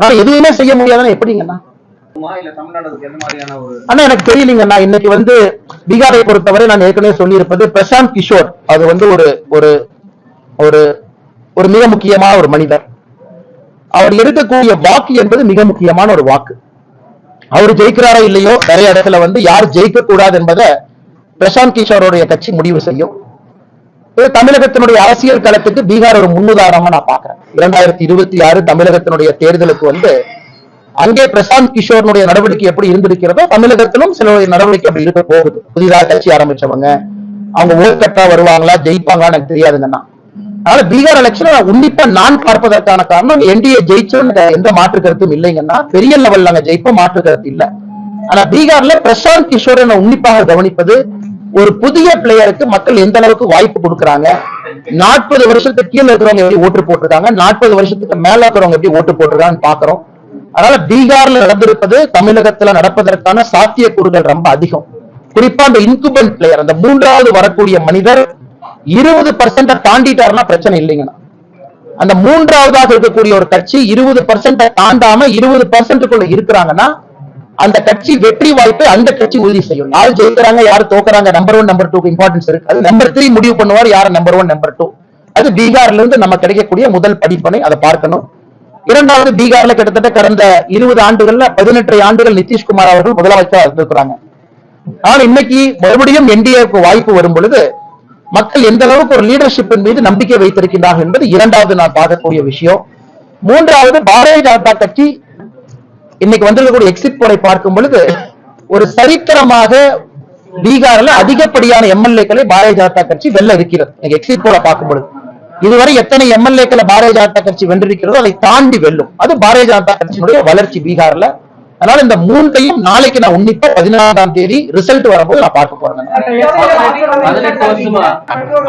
ஆனா எதுவுமே செய்ய முடியாதுன்னா எப்படிங்கண்ணா? அண்ணா எனக்கு தெரியலீங்கண்ணா. இன்னைக்கு வந்து பீகாரை பொறுத்தவரை நான் ஏற்கனவே சொல்லியிருப்பது பிரசாந்த் கிஷோர். அது வந்து ஒரு ஒரு ஒரு ஒரு மிக முக்கியமான ஒரு மனிதர். அவர் எடுக்கக்கூடிய வாக்கு என்பது மிக முக்கியமான ஒரு வாக்கு. அவர் ஜெயிக்கிறாரோ இல்லையோ நிறைய இடத்துல வந்து யார் ஜெயிக்க கூடாது என்பதை பிரசாந்த் கிஷோருடைய கட்சி முடிவு செய்யும். தமிழகத்தினுடைய அரசியல் களத்துக்கு பீகார் ஒரு முன்னுதாரணமா நான் பாக்குறேன் இரண்டாயிரத்தி இருபத்தி ஆறு தமிழகத்தினுடைய தேர்தலுக்கு வந்து அங்கே பிரசாந்த் கிஷோர்னுடைய நடவடிக்கை எப்படி இருந்திருக்கிறதோ தமிழகத்திலும் சில நடவடிக்கை அப்படி இருக்க போகுது. புதிதாக கட்சி ஆரம்பிச்சவங்க. அவங்க ஓட்கட்டா வருவாங்களா ஜெயிப்பாங்களா எனக்கு தெரியாதுங்கண்ணா அதனால பீகார் எலெக்ஷன் உன்னிப்பா நான் பார்ப்பதற்கான காரணம் என்டிஏ ஜெயிச்சோம் எந்த மாற்று கருத்தும் இல்லைங்கன்னா பெரிய லெவல்ல நாங்க ஜெயிப்போம் மாற்று கருத்து இல்ல. ஆனா பீகார்ல பிரசாந்த் கிஷோரை நான் உன்னிப்பாக கவனிப்பது ஒரு புதிய பிளேயருக்கு மக்கள் எந்த அளவுக்கு வாய்ப்பு கொடுக்கறாங்க? நாற்பது வருஷத்துக்கு கீழே இருக்கிறவங்க எப்படி ஓட்டு போட்டிருக்காங்க? நாற்பது வருஷத்துக்கு மேல இருக்கிறவங்க எப்படி ஓட்டு போட்டிருக்காங்கன்னு பாக்குறோம். அதனால பீகார்ல நடந்திருப்பது தமிழகத்துல நடப்பதற்கான சாத்தியக்கூறுகள் ரொம்ப அதிகம். குறிப்பா அந்த இன்குபென்ட் பிளேயர் அந்த மூன்றாவது வரக்கூடிய மனிதர் இருபது பர்சன்ட தாண்டிட்டாருன்னா பிரச்சனை இல்லைங்கண்ணா அந்த மூன்றாவதாக இருக்கக்கூடிய ஒரு கட்சி இருபது பர்சன்ட தாண்டாம இருபது பர்சன்ட்டுக்குள்ள இருக்கிறாங்கன்னா அந்த கட்சி வெற்றி வாய்ப்பை அந்த கட்சி உறுதி செய்யும். யார் ஜெயிக்கிறாங்க யார் தோக்குறாங்க நம்பர் ஒன் நம்பர் டூக்கு இம்பார்ட்டன்ஸ் இருக்கு. அது நம்பர் த்ரீ முடிவு பண்ணுவார் யார் நம்பர் ஒன் நம்பர் டூ அது பீகார்ல இருந்து நம்ம கிடைக்கக்கூடிய முதல் படிப்பனை அதை பார்க்கணும். இரண்டாவது பீகார்ல கிட்டத்தட்ட கடந்த இருபது ஆண்டுகள்ல பதினெட்டு ஆண்டுகள் நிதிஷ்குமார் அவர்கள் முதலமைச்சராக இருந்திருக்கிறாங்க. ஆனால் இன்னைக்கு மறுபடியும் என்டிஏக்கு வாய்ப்பு வரும் பொழுது மக்கள் எந்த அளவுக்கு ஒரு லீடர்ஷிப்பின் மீது நம்பிக்கை வைத்திருக்கின்றார்கள் என்பது இரண்டாவது நான் பார்க்கக்கூடிய விஷயம். மூன்றாவது பாரதிய ஜனதா கட்சி இன்னைக்கு வந்திருக்கக்கூடிய எக்ஸிட் போலை பார்க்கும் பொழுது ஒரு சரித்திரமாக பீகார்ல அதிகப்படியான எம்எல்ஏக்களை பாரதிய ஜனதா கட்சி வெல்ல இருக்கிறது. இன்னைக்கு எக்ஸிட் போல பார்க்கும் பொழுது. இதுவரை எத்தனை எம்எல்ஏக்களை பாரதிய ஜனதா கட்சி வென்றிருக்கிறதோ அதை தாண்டி வெல்லும். அது பாரதிய ஜனதா கட்சியினுடைய வளர்ச்சி பீகார்ல. அதனால இந்த மூன்றையும் நாளைக்கு நான் உன்னிப்பா பதினாறாம் தேதி ரிசல்ட் வரும்போது நான் பார்க்க போறேன்.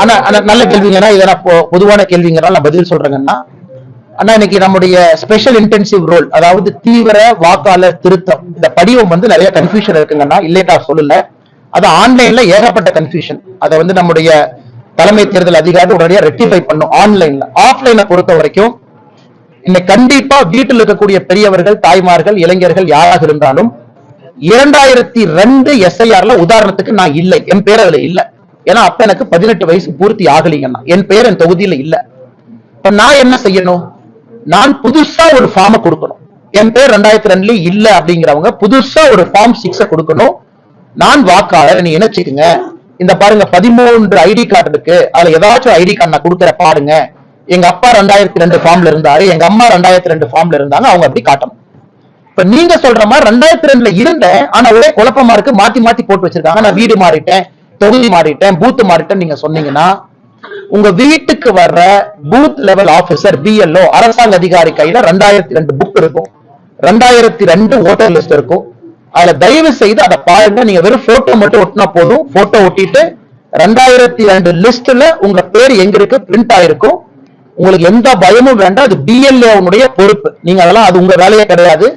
ஆனா நல்ல கேள்விங்கன்னா இதை நான் பொதுவான கேள்விங்கிறனால நான் பதில் சொல்றேங்கன்னா அண்ணா. இன்னைக்கு நம்முடைய ஸ்பெஷல் இன்டென்சிவ் ரோல் அதாவது தீவிர வாக்காளர் திருத்தம். இந்த படிவம் வந்து நிறைய கன்ஃபியூஷன் இருக்குங்கன்னா இல்லையா சொல்லல. அது ஆன்லைன்ல ஏகப்பட்ட கன்ஃபியூஷன் அதை வந்து நம்முடைய தலைமை தேர்தல் அதிகாரி உடனடியா ரெக்டிஃபை பண்ணும் ஆன்லைன்ல ஆஃப்லைனை பொறுத்த வரைக்கும் இன்னைக்கு கண்டிப்பா வீட்டில் இருக்கக்கூடிய பெரியவர்கள் தாய்மார்கள் இளைஞர்கள் யாராக இருந்தாலும் இரண்டாயிரத்தி ரெண்டு எஸ்ஐஆர்ல உதாரணத்துக்கு நான் இல்லை. என் பேர் அதுல இல்லை. ஏன்னா அப்ப எனக்கு பதினெட்டு வயசு பூர்த்தி ஆகலீங்கன்னா என் பேர் என் தொகுதியில இல்ல. இப்ப நான் என்ன செய்யணும்? நான் புதுசா ஒரு ஃபார்மை கொடுக்கணும். என் பேர் ரெண்டாயிரத்தி ரெண்டுல இல்ல அப்படிங்கிறவங்க புதுசா ஒரு ஃபார்ம் சிக்ஸ கொடுக்கணும். நான் வாக்காளர் நீ இணைச்சுக்குங்க இந்த பாருங்க பதிமூன்று ஐடி கார்டு இருக்கு. அதுல ஏதாச்சும் ஐடி கார்டு நான் கொடுக்குற பாருங்க. எங்க அப்பா ரெண்டாயிரத்தி ரெண்டு ஃபார்ம்ல இருந்தாரு எங்க அம்மா ரெண்டாயிரத்தி ரெண்டு ஃபார்ம்ல இருந்தாங்க அவங்க அப்படி காட்டணும். இப்ப நீங்க சொல்ற மாதிரி ரெண்டாயிரத்தி ரெண்டுல இருந்தேன் ஆனா ஒரே குழப்பமா இருக்கு மாத்தி மாத்தி போட்டு வச்சிருக்காங்க. நான் வீடு மாறிட்டேன் தொகுதி மாறிட்டேன் பூத் மாறிட்டேன் நீங்க சொன்னீங்கன்னா உங்க வீட்டுக்கு வர்ற பூத் லெவல் ஆபீசர் பிஎல்ஓ அரசாங்க அதிகாரி கையில ரெண்டாயிரத்தி ரெண்டு புக் இருக்கும். ரெண்டாயிரத்தி ரெண்டு ஓட்டர் லிஸ்ட் இருக்கும். அதுல தயவு செய்து அதை பாருங்க. நீங்க வெறும் போட்டோ மட்டும் ஒட்டினா போதும். போட்டோ ஒட்டிட்டு ரெண்டாயிரத்தி ரெண்டு லிஸ்ட்ல உங்க பேர் எங்க இருக்கு? பிரிண்ட் ஆயிருக்கும். உங்களுக்கு எந்த பயமும் வேண்டாம். அது பிஎல்ஏனுடைய பொறுப்பு. நீங்க அதெல்லாம் அது உங்க வேலையே கிடையாது.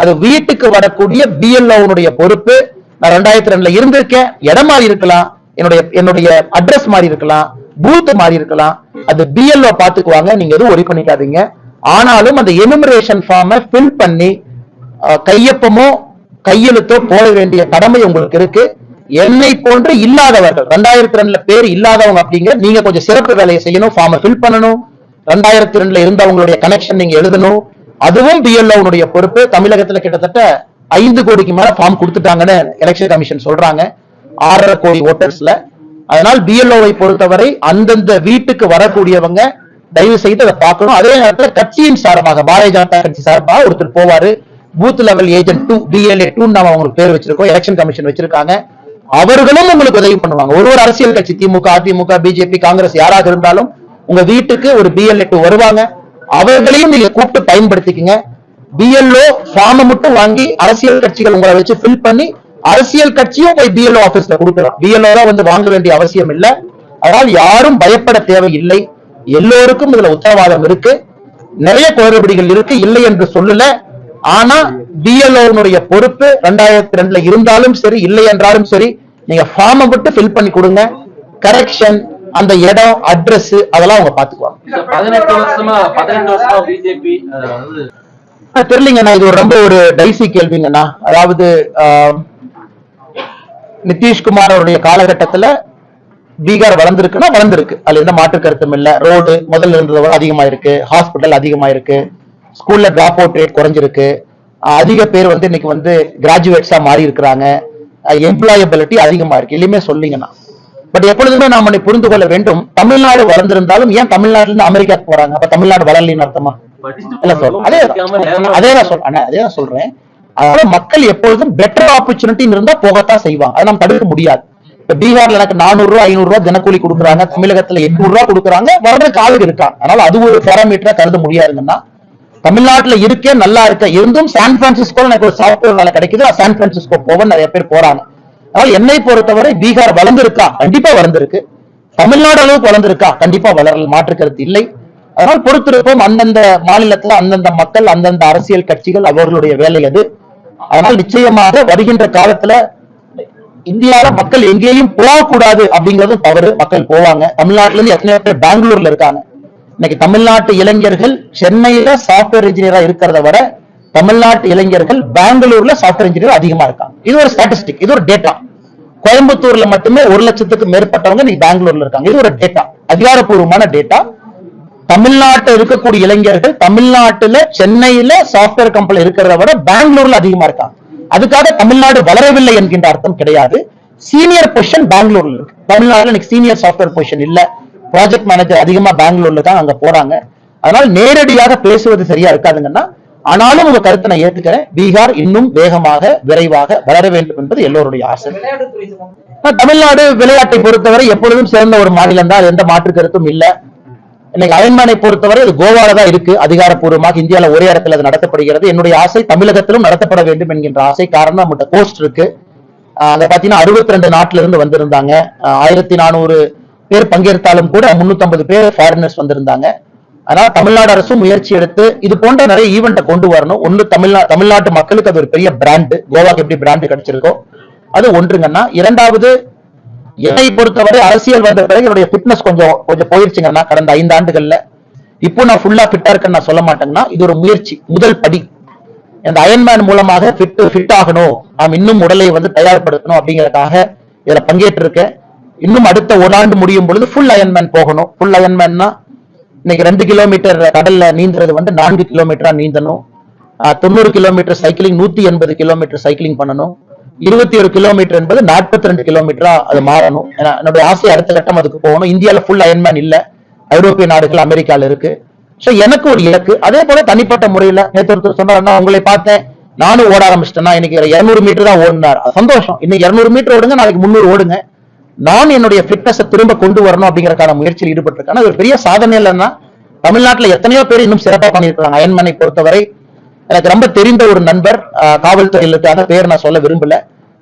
அது வீட்டுக்கு வரக்கூடிய பிஎல்ஓனுடைய பொறுப்பு. நான் ரெண்டாயிரத்தி ரெண்டுல இருந்திருக்கேன். இடம் மாறி இருக்கலாம். என்னுடைய என்னுடைய அட்ரஸ் மாறி இருக்கலாம். பூத் மாறி இருக்கலாம். அது பிஎல்ஓ பாத்துக்குவாங்க. நீங்க எதுவும் ஒரி பண்ணிக்காதீங்க. ஆனாலும் அந்த எனுமரேஷன் ஃபார்மை ஃபில் பண்ணி கையொப்பமோ கையெழுத்தோ போட வேண்டிய கடமை உங்களுக்கு இருக்கு. என்னை போன்று இல்லாதவர்கள் ரெண்டாயிரத்தி ரெண்டுல பேர் இல்லாதவங்க அப்படிங்கிற நீங்க கொஞ்சம் சிறப்பு வேலையை செய்யணும் ஃபார்மை ஃபில் பண்ணணும். ரெண்டாயிரத்தி ரெண்டுல இருந்தவங்களுடைய கனெக்ஷன் நீங்க எழுதணும். அதுவும் பிஎல்ஓனுடைய பொறுப்பு. தமிழகத்துல கிட்டத்தட்ட ஐந்து கோடிக்கு மேல ஃபார்ம் கொடுத்துட்டாங்கன்னு எலெக்ஷன் கமிஷன் சொல்றாங்க. ஆறரை கோடி ஓட்டர்ஸ்ல அதனால் பிஎல்ஓவை பொறுத்தவரை அந்தந்த வீட்டுக்கு வரக்கூடியவங்க தயவு செய்து அதை பார்க்கணும். அதே நேரத்தில் கட்சியின் சார்பாக பாரதிய ஜனதா கட்சி சார்பாக ஒருத்தர் போவாரு. Booth level agent two DLA டூன்னு நம்ம அவங்களுக்கு பேர் வச்சிருக்கோம். எலெக்ஷன் கமிஷன் வச்சிருக்காங்க. அவர்களும் உங்களுக்கு உதவி பண்ணுவாங்க. ஒரு ஒரு அரசியல் கட்சி திமுக அதிமுக பிஜேபி காங்கிரஸ் யாராக இருந்தாலும் உங்க வீட்டுக்கு ஒரு பிஎல்ஏ டூ வருவாங்க. அவர்களையும் நீங்க கூப்பிட்டு பயன்படுத்திக்கங்க. பிஎல்ஓ ஃபார்ம் மட்டும் வாங்கி அரசியல் கட்சிகள் உங்களை வச்சு ஃபில் பண்ணி அரசியல் கட்சியும் போய் பிஎல்ஓ ஆபீஸ்ல கொடுக்கலாம். பிஎல்ஓ தான் வந்து வாங்க வேண்டிய அவசியம் இல்ல. அதனால் யாரும் பயப்பட தேவையில்லை. எல்லோருக்கும் இதுல உத்தரவாதம் இருக்கு. நிறைய குளறுபடிகள் இருக்கு. இல்லை என்று சொல்லல. ஆனா பிஎல்ஓனுடைய பொறுப்பு ரெண்டாயிரத்தி ரெண்டுல இருந்தாலும் சரி இல்லை என்றாலும் சரி நீங்க ஃபார்மை மட்டும் ஃபில் பண்ணி கொடுங்க. கரெக்ஷன் அந்த இடம் அட்ரஸ் அதெல்லாம் அவங்க பாத்துக்குவாங்க தெரியலங்கண்ணா இது ஒரு ரொம்ப ஒரு டைசி கேள்விங்கண்ணா அதாவது நிதிஷ்குமார் அவருடைய காலகட்டத்துல பீகார் வளர்ந்துருக்குன்னா வளர்ந்துருக்கு. அதுல எந்த மாற்று கருத்தும் இல்ல. ரோடு முதல்ல இருந்ததை விட அதிகமா இருக்கு ஹாஸ்பிட்டல் அதிகமா இருக்கு ஸ்கூல்ல டிராப் அவுட் ரேட் குறைஞ்சிருக்கு. அதிக பேர் வந்து இன்னைக்கு வந்து கிராஜுவேட்ஸா மாறி இருக்கிறாங்க. எம்ப்ளாயபிலிட்டி அதிகமா இருக்கு. எளிமையா சொல்லிங்கண்ணா பட் எப்பொழுதுமே நாம் புரிந்து கொள்ள வேண்டும். தமிழ்நாடு வளர்ந்திருந்தாலும் ஏன் தமிழ்நாட்டுல இருந்து அமெரிக்காக்கு போறாங்க? அப்ப தமிழ்நாடு வளரலின்னு அர்த்தமா? இல்ல சார் அதே அதே தான் சொல்றேன் அதே தான் சொல்றேன். அதனால மக்கள் எப்பொழுதும் பெட்டர் ஆப்பர்ச்சுனிட்டி இருந்தா போகத்தான் செய்வாங்க. அதை நம்ம தடுக்க முடியாது. இப்ப பீகார்ல எனக்கு நானூறு ரூபாய் ஐநூறு ரூபாய் தினக்கூலி கொடுக்குறாங்க. தமிழகத்துல எட்நூறு ரூபாய் கொடுக்குறாங்க. வர்றதுக்கு ஆளுங்க இருக்காங்க. அதனால அது ஒரு பேராமீட்டரா கருத முடியாதுங்கன்னா தமிழ்நாட்டுல இருக்கே நல்லா இருக்க. இருந்தும் சான் பிரான்சிஸ்கோல எனக்கு ஒரு சாஃப்ட்வேர் வேலை கிடைக்குது. நான் சான் பிரான்சிஸ்கோ போவேன் நிறைய பேர் போறாங்க. அதனால என்னை பொறுத்தவரை பீகார் வளர்ந்துருக்கா? கண்டிப்பா வளர்ந்திருக்கு. தமிழ்நாடு அளவுக்கு வளர்ந்துருக்கா? கண்டிப்பா வளர மாற்று கருத்து இல்லை. அதனால் பொறுத்திருப்போம் அந்தந்த மாநிலத்துல அந்தந்த மக்கள் அந்தந்த அரசியல் கட்சிகள் அவர்களுடைய வேலை அது. அதனால் நிச்சயமாக வருகின்ற காலத்துல இந்தியால மக்கள் எங்கேயும் போகக்கூடாது அப்படிங்கறதும் தவறு. மக்கள் போவாங்க. தமிழ்நாட்டுல இருந்து எத்தனையோ பேர் பெங்களூர்ல இருக்காங்க. இன்னைக்கு தமிழ்நாட்டு இளைஞர்கள் சென்னையில சாஃப்ட்வேர் இன்ஜினியரா இருக்கிறத விட தமிழ்நாட்டு இளைஞர்கள் பெங்களூர்ல சாஃப்ட்வேர் இன்ஜினியர் அதிகமா இருக்காங்க. இது ஒரு ஸ்டாட்டிஸ்டிக் இது ஒரு டேட்டா கோயம்புத்தூர்ல மட்டுமே ஒரு லட்சத்துக்கு மேற்பட்டவங்க இன்னைக்கு பெங்களூர்ல இருக்காங்க. இது ஒரு டேட்டா அதிகாரப்பூர்வமான டேட்டா தமிழ்நாட்டில் இருக்கக்கூடிய இளைஞர்கள் தமிழ்நாட்டுல சென்னையில சாஃப்ட்வேர் கம்பெனி இருக்கிறத விட பெங்களூர்ல அதிகமா இருக்காங்க. அதுக்காக தமிழ்நாடு வளரவில்லை என்கின்ற அர்த்தம் கிடையாது. சீனியர் பொசிஷன் பெங்களூர்ல இருக்கு. தமிழ்நாடுல இன்னைக்கு சீனியர் சாஃப்ட்வேர் பொசிஷன் இல்ல. ப்ராஜெக்ட் மேனேஜர் அதிகமா பெங்களூர்ல தான் அங்க போறாங்க. அதனால நேரடியாக பேசுவது சரியா இருக்காதுங்கன்னா ஆனாலும் உங்க கருத்தை நான் ஏத்துக்கிறேன். பீகார் இன்னும் வேகமாக விரைவாக வளர வேண்டும் என்பது எல்லோருடைய ஆசை. தமிழ்நாடு விளையாட்டை பொறுத்தவரை எப்பொழுதும் சேர்ந்த ஒரு மாநிலம் தான் அது எந்த மாற்று கருத்தும் இல்ல. இன்னைக்கு அயன்மேனை பொறுத்தவரை அது கோவால தான் இருக்கு. அதிகாரப்பூர்வமாக இந்தியால ஒரே இடத்துல அது நடத்தப்படுகிறது. என்னுடைய ஆசை தமிழகத்திலும் நடத்தப்பட வேண்டும் என்கின்ற ஆசை. காரணம் நம்மகிட்ட கோஸ்ட் இருக்கு. ஆஹ் அங்க பாத்தீங்கன்னா அறுபத்தி ரெண்டு நாட்டில இருந்து வந்திருந்தாங்க ஆயிரத்தி நானூறு பேர் பங்கேற்றாலும் கூட 350 பேர் ஃபாரினர்ஸ் வந்திருந்தாங்க. அதனால தமிழ்நாடு அரசும் முயற்சி எடுத்து இது போன்ற நிறைய ஈவெண்ட்டை கொண்டு வரணும். ஒன்று தமிழ்நா தமிழ்நாட்டு மக்களுக்கு அது ஒரு பெரிய பிராண்டு கோவாக்கு எப்படி பிராண்டு கிடைச்சிருக்கோ அது ஒன்றுங்கன்னா இரண்டாவது என்னை பொறுத்தவரை அரசியல் வந்த பிறகு என்னுடைய ஃபிட்னஸ் கொஞ்சம் கொஞ்சம் போயிருச்சுங்கன்னா கடந்த ஐந்து ஆண்டுகள்ல இப்போ நான் ஃபுல்லா ஃபிட்டா இருக்கேன்னு நான் சொல்ல மாட்டேங்கன்னா இது ஒரு முயற்சி முதல் படி. இந்த அயன்மேன் மூலமாக ஃபிட் ஃபிட் ஆகணும். நாம் இன்னும் உடலை வந்து தயார்படுத்தணும் அப்படிங்கறதுக்காக இதுல பங்கேற்றிருக்கேன். இன்னும் அடுத்த ஒரு ஆண்டு முடியும் பொழுது ஃபுல் அயன்மேன் போகணும். ஃபுல் அயன்மேன்னா இன்னைக்கு ரெண்டு கிலோமீட்டர் கடல்ல நீந்துறது வந்து நான்கு கிலோமீட்டரா நீந்தணும். தொண்ணூறு கிலோமீட்டர் சைக்கிளிங் நூத்தி எண்பது கிலோமீட்டர் சைக்கிளிங் பண்ணணும். இருபத்தி ஒரு கிலோமீட்டர் என்பது நாற்பத்தி ரெண்டு கிலோமீட்டரா அது மாறணும். ஏன்னா என்னுடைய ஆசை அடுத்த கட்டம் அதுக்கு போகணும். இந்தியாவில் ஃபுல் அயன்மேன் இல்ல. ஐரோப்பிய நாடுகள் அமெரிக்கால இருக்கு. ஸோ எனக்கு ஒரு இலக்கு. அதே போல தனிப்பட்ட முறையில நேற்று ஒருத்தர் சொன்னாருன்னா உங்களை பார்த்தேன். நானும் ஓட ஆரம்பிச்சிட்டேன்னா இன்னைக்கு இரநூறு மீட்டர் தான் ஓடினார் சந்தோஷம். இன்னைக்கு இரநூறு மீட்டர் ஓடுங்க நாளைக்கு முந்நூறு ஓடுங்க. நான் என்னுடைய ஃபிட்னஸை திரும்ப கொண்டு வரணும் அப்படிங்கறக்கான முயற்சியில் ஈடுபட்டிருக்கேன். ஒரு பெரிய சாதனை இல்லைன்னா தமிழ்நாட்டுல எத்தனையோ பேர் இன்னும் சிறப்பா பண்ணியிருக்காங்க அயன்மனை பொறுத்தவரை எனக்கு ரொம்ப தெரிந்த ஒரு நண்பர் ஆஹ், காவல்துறையில் பேர் நான் சொல்ல விரும்பல.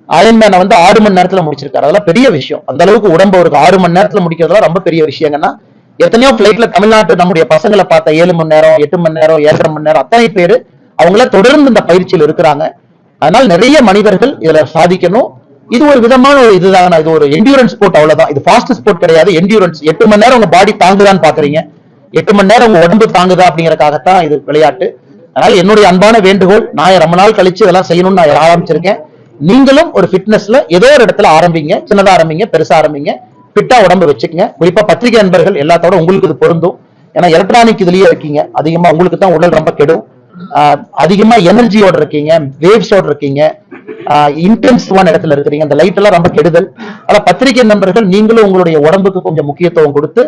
அயன்மேனை வந்து ஆறு மணி நேரத்துல முடிச்சிருக்காரு. அதெல்லாம் பெரிய விஷயம். அந்த அளவுக்கு உடம்பு ஒரு ஆறு மணி நேரத்துல முடிக்கிறதுலாம் ரொம்ப பெரிய விஷயங்கன்னா எத்தனையோ பிளைட்ல தமிழ்நாட்டு நம்முடைய பசங்களை பார்த்த ஏழு மணி நேரம் எட்டு மணி நேரம் ஏழரை மணி நேரம் அத்தனை பேர் அவங்கள தொடர்ந்து இந்த பயிற்சியில் இருக்கிறாங்க. அதனால நிறைய மனிதர்கள் இதுல சாதிக்கணும். இது ஒரு விதமான ஒரு இதுதான் இது ஒரு என்டியூரன்ஸ் ஸ்போர்ட் அவ்வளவுதான். இது ஃபாஸ்ட் ஸ்போர்ட் கிடையாது. என்டியூரன்ஸ் எட்டு மணி நேரம் உங்க பாடி தாங்குதான்னு பாக்குறீங்க. எட்டு மணி நேரம் உங்க உடம்பு தாங்குதா அப்படிங்கறதுக்காகத்தான் இது விளையாட்டு. அதனால என்னுடைய அன்பான வேண்டுகோள் நான் ரொம்ப நாள் கழிச்சு இதெல்லாம் செய்யணும்னு நான் ஆரம்பிச்சிருக்கேன். நீங்களும் ஒரு ஃபிட்னஸ்ல ஏதோ ஒரு இடத்துல ஆரம்பிங்க. சின்னதா ஆரம்பிங்க பெருசா ஆரம்பிங்க. ஃபிட்டா உடம்பு வச்சுக்கங்க. குறிப்பா பத்திரிகை நண்பர்கள் எல்லாத்தோட உங்களுக்கு இது பொருந்தும். ஏன்னா எலக்ட்ரானிக் இதுலயே இருக்கீங்க. அதிகமா உங்களுக்கு தான் உடல் ரொம்ப கெடும். அதிகமா எனர்ஜியோட இருக்கீங்க வேவ்ஸோட இருக்கீங்க. இன்டென்சிவான இடத்துல இருக்கிறீங்க. அந்த லைட் எல்லாம் ரொம்ப கெடுதல். ஆனா பத்திரிகை நண்பர்கள் நீங்களும் உங்களுடைய உடம்புக்கு கொஞ்சம் முக்கியத்துவம் கொடுத்து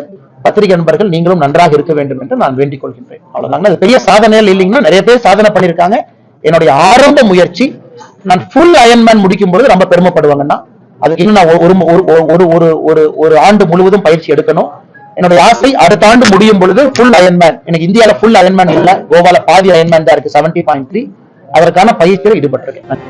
பத்திரிகை நண்பர்கள் நீங்களும் நன்றாக இருக்க வேண்டும் என்று நான் வேண்டிக் கொள்கின்றேன். அவ்வளவுதாங்க. அது பெரிய சாதனைகள் இல்லைங்கன்னா நிறைய பேர் சாதனை பண்ணிருக்காங்க என்னுடைய ஆரம்ப முயற்சி நான் ஃபுல் அயன்மேன் முடிக்கும் பொழுது ரொம்ப பெருமைப்படுவாங்கன்னா அதுக்கு இன்னும் நான் ஒரு ஒரு ஒரு ஒரு ஒரு ஒரு ஆண்டு முழுவதும் பயிற்சி எடுக்கணும். என்னுடைய ஆசை அடுத்த ஆண்டு முடியும் பொழுது ஃபுல் அயன்மேன் எனக்கு இந்தியாவில் ஃபுல் அயன்மேன் இல்ல கோவால பாதி அயன்மேன் தான் இருக்கு செவன்டி பாயிண்ட் த்ரீ அதற்கான பயிற்சியில் ஈடுபட்டிருக்கேன்.